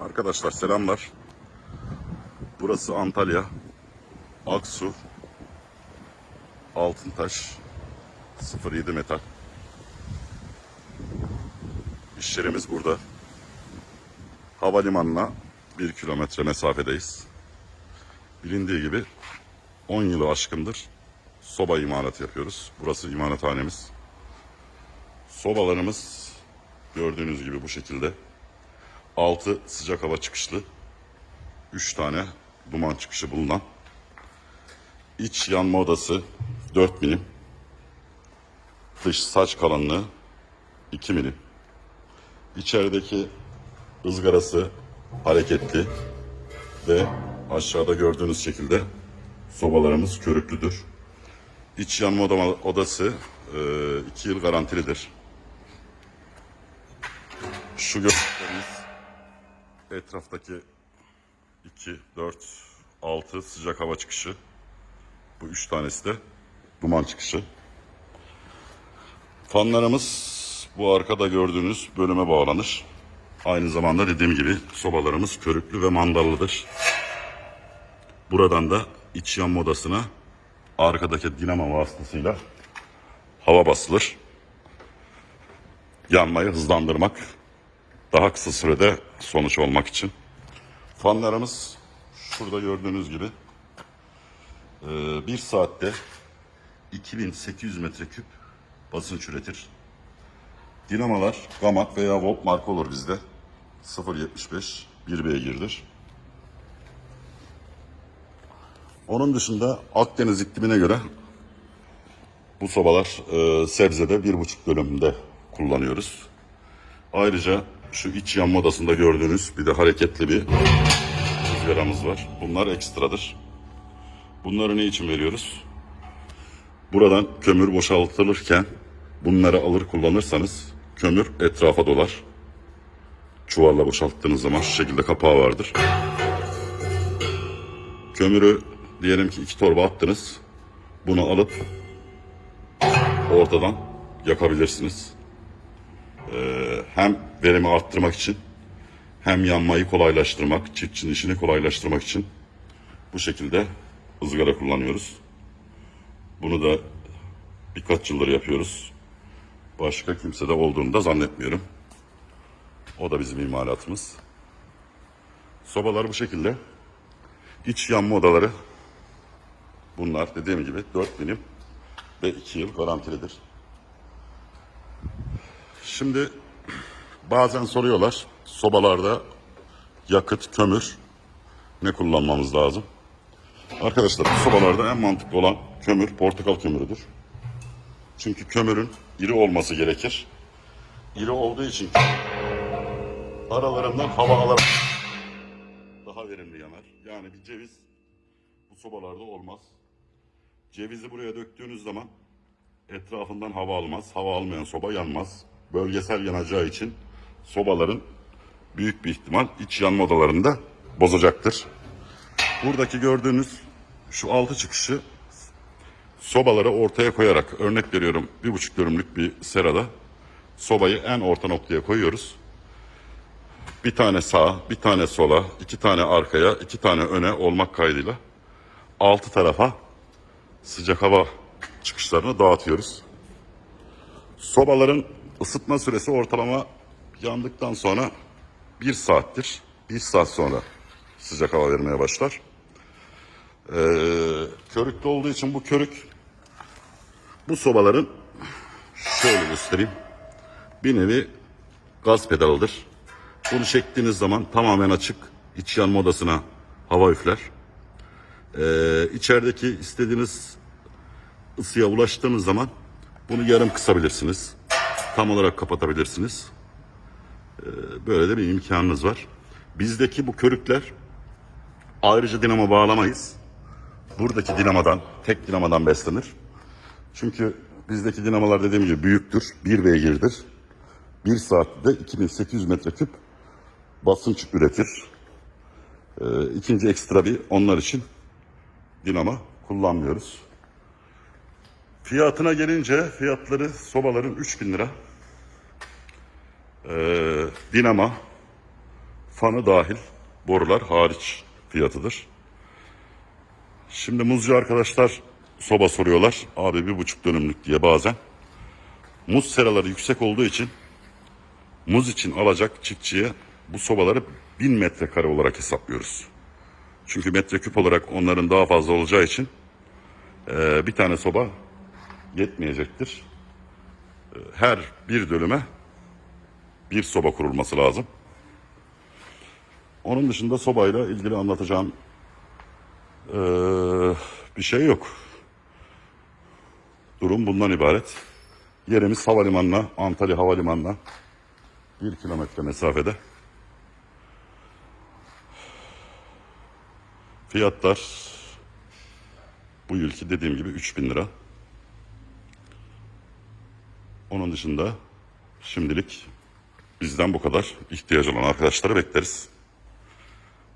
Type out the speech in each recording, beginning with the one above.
Arkadaşlar selamlar. Burası Antalya. Aksu. Altıntaş. 07 metal. İş yerimiz burada. Havalimanına 1 kilometre mesafedeyiz. Bilindiği gibi 10 yılı aşkındır soba imalatı yapıyoruz. Burası imalathanemiz. Sobalarımız gördüğünüz gibi bu şekilde. 6 sıcak hava çıkışlı. 3 tane duman çıkışı bulunan. İç yanma odası 4 milim. Dış saç kalınlığı 2 milim. İçerideki ızgarası hareketli ve aşağıda gördüğünüz şekilde sobalarımız körüklüdür. İç yanma odası 2 yıl garantilidir. Şu gördükleriniz etraftaki 2, 4, 6 sıcak hava çıkışı. Bu 3 tanesi de duman çıkışı. Fanlarımız bu arkada gördüğünüz bölüme bağlanır. Aynı zamanda dediğim gibi sobalarımız körüklü ve mandallıdır. Buradan da iç yanma odasına arkadaki dinamo vasıtasıyla hava basılır. Yanmayı hızlandırmak, daha kısa sürede sonuç olmak için. Fanlarımız şurada gördüğünüz gibi e, bir saatte 2800 metreküp basınç üretir. Dinamolar Gamak veya Volt marka olur bizde. 0.75 1 beygirdir. Onun dışında Akdeniz iklimine göre bu sobalar e, sebzede 1.5 dönümde kullanıyoruz. Ayrıca şu iç yanma odasında gördüğünüz bir de hareketli bir ızgaramız var. Bunlar ekstradır. Bunları ne için veriyoruz? Buradan kömür boşaltılırken bunları alır kullanırsanız kömür etrafa dolar. Çuvalla boşalttığınız zaman şu şekilde kapağı vardır. Kömürü diyelim ki iki torba attınız. Bunu alıp ortadan yakabilirsiniz. Ee, hem verimi arttırmak için hem yanmayı kolaylaştırmak, çiftçinin işini kolaylaştırmak için bu şekilde ızgara kullanıyoruz. Bunu da birkaç yıldır yapıyoruz. Başka kimse de olduğunu da zannetmiyorum. O da bizim imalatımız. Sobalar bu şekilde. İç yanma odaları bunlar dediğim gibi 4 milim ve 2 yıl garantilidir. Şimdi bazen soruyorlar sobalarda yakıt, kömür ne kullanmamız lazım? Arkadaşlar sobalarda en mantıklı olan kömür portakal kömürüdür. Çünkü kömürün iri olması gerekir. İri olduğu için aralarından hava alarak daha verimli yanar. Yani bir ceviz bu sobalarda olmaz. Cevizi buraya döktüğünüz zaman etrafından hava almaz. Hava almayan soba yanmaz. Bölgesel yanacağı için sobaların büyük bir ihtimal iç yanma odalarında bozacaktır. Buradaki gördüğünüz şu altı çıkışı sobaları ortaya koyarak örnek veriyorum bir buçuk dönümlük bir serada sobayı en orta noktaya koyuyoruz. Bir tane sağa, bir tane sola, iki tane arkaya, iki tane öne olmak kaydıyla altı tarafa sıcak hava çıkışlarını dağıtıyoruz. Sobaların ısıtma süresi ortalama yandıktan sonra bir saattir. Bir saat sonra sıcak hava vermeye başlar. Ee, körüklü olduğu için bu körük bu sobaların şöyle göstereyim. Bir nevi gaz pedalıdır. Bunu çektiğiniz zaman tamamen açık iç yanma odasına hava üfler. Ee, içerideki istediğiniz ısıya ulaştığınız zaman bunu yarım kısabilirsiniz. Tam olarak kapatabilirsiniz. Ee, böyle de bir imkanınız var. Bizdeki bu körükler ayrıca dinamo bağlamayız. Buradaki dinamodan, tek dinamodan beslenir. Çünkü bizdeki dinamolar dediğim gibi büyüktür. Bir beygirdir. Bir saatte 2800 metreküp basınç üretir. Ee, ikinci ekstra bir onlar için dinamo kullanmıyoruz. Fiyatına gelince fiyatları sobaların 3000 lira. Ee, dinamo, fanı dahil borular hariç fiyatıdır. Şimdi muzcu arkadaşlar soba soruyorlar. Abi bir buçuk dönümlük diye bazen. Muz seraları yüksek olduğu için muz için alacak çiftçiye bu sobaları bin metrekare olarak hesaplıyoruz. Çünkü metreküp olarak onların daha fazla olacağı için eee, bir tane soba yetmeyecektir. Eee, Her bir dönüme bir soba kurulması lazım. Onun dışında sobayla ilgili anlatacağım eee, bir şey yok. Durum bundan ibaret. Yerimiz havalimanına, Antalya Havalimanı'na bir kilometre mesafede. Fiyatlar bu yılki dediğim gibi 3000 lira. Onun dışında şimdilik bizden bu kadar. İhtiyacı olan arkadaşları bekleriz.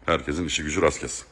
Herkesin işi gücü rast gelsin.